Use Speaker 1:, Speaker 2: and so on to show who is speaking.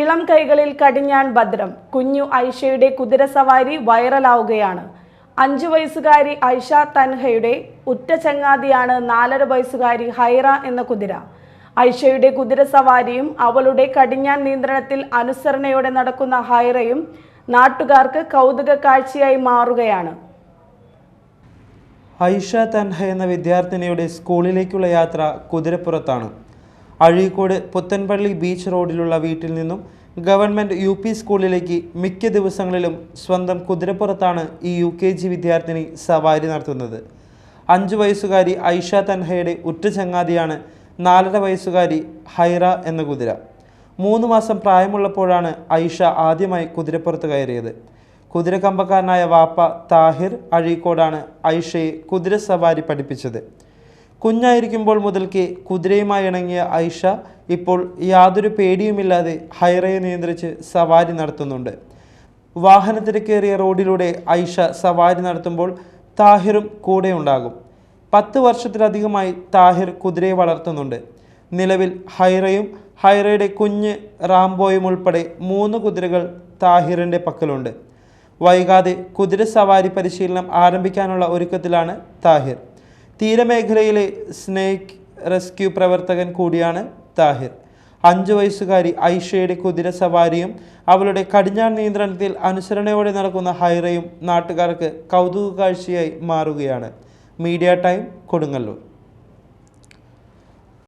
Speaker 1: ഇളം കൈകളിൽ കടിഞ്ഞാൻ ഭദ്രം. കുഞ്ഞു ഐഷയുടെ കുതിരസവാരി വൈറലാവുകയാണ്. അഞ്ചു വയസ്സുകാരി ഐഷ തൻഹയുടെ ഉറ്റ ചങ്ങാതിയാണ് നാലര വയസ്സുകാരി ഹൈറ എന്ന കുതിര. ഐഷയുടെ കുതിരസവാരിയും അവളുടെ കടിഞ്ഞാൻ നിയന്ത്രണത്തിൽ അനുസരണയോടെ നടക്കുന്ന ഹൈറയും നാട്ടുകാർക്ക് കൗതുക കാഴ്ചയായി മാറുകയാണ്.
Speaker 2: ഐഷ തൻഹ എന്ന വിദ്യാർത്ഥിനിയുടെ സ്കൂളിലേക്കുള്ള യാത്ര കുതിരപ്പുറത്താണ്. അഴീക്കോട് പുത്തൻപള്ളി ബീച്ച് റോഡിലുള്ള വീട്ടിൽ നിന്നും ഗവൺമെന്റ് യു പി സ്കൂളിലേക്ക് മിക്ക ദിവസങ്ങളിലും സ്വന്തം കുതിരപ്പുറത്താണ് ഈ യു കെ ജി വിദ്യാർത്ഥിനി സവാരി നടത്തുന്നത്. അഞ്ചു വയസ്സുകാരി ഐഷ തൻഹയുടെ ഉറ്റ ചങ്ങാതിയാണ് നാലര വയസ്സുകാരി ഹൈറ എന്ന കുതിര. മൂന്ന് മാസം പ്രായമുള്ളപ്പോഴാണ് ഐഷ ആദ്യമായി കുതിരപ്പുറത്ത് കയറിയത്. കുതിരക്കമ്പക്കാരനായ വാപ്പ താഹിർ അഴീക്കോടാണ് ഐഷയെ കുതിര സവാരി പഠിപ്പിച്ചത്. കുഞ്ഞായിരിക്കുമ്പോൾ മുതൽക്കേ കുതിരയുമായി ഇണങ്ങിയ ഐഷ ഇപ്പോൾ യാതൊരു പേടിയുമില്ലാതെ ഹൈറയെ നിയന്ത്രിച്ച് സവാരി നടത്തുന്നുണ്ട്. വാഹനത്തിൽ കയറിയ റോഡിലൂടെ ഐഷ സവാരി നടത്തുമ്പോൾ താഹിറും കൂടെ ഉണ്ടാകും. പത്ത് വർഷത്തിലധികമായി താഹിർ കുതിരയെ വളർത്തുന്നുണ്ട്. നിലവിൽ ഹൈറയും ഹൈറയുടെ കുഞ്ഞ് റാംബോയും ഉൾപ്പെടെ മൂന്ന് കുതിരകൾ താഹിറിന്റെ പക്കലുണ്ട്. വൈകാതെ കുതിര സവാരി പരിശീലനം ആരംഭിക്കാനുള്ള ഒരുക്കത്തിലാണ് താഹിർ. തീരമേഖലയിലെ സ്നേക്ക് റെസ്ക്യൂ പ്രവർത്തകൻ കൂടിയാണ് താഹിർ. അഞ്ചു വയസ്സുകാരി ഐഷയുടെ കുതിര സവാരിയും അവളുടെ കടിഞ്ഞാൺ നിയന്ത്രണത്തിൽ അനുസരണയോടെ നടക്കുന്ന ഹൈറയും നാട്ടുകാർക്ക് കൗതുക കാഴ്ചയായി മാറുകയാണ്. Media time Kodungallur.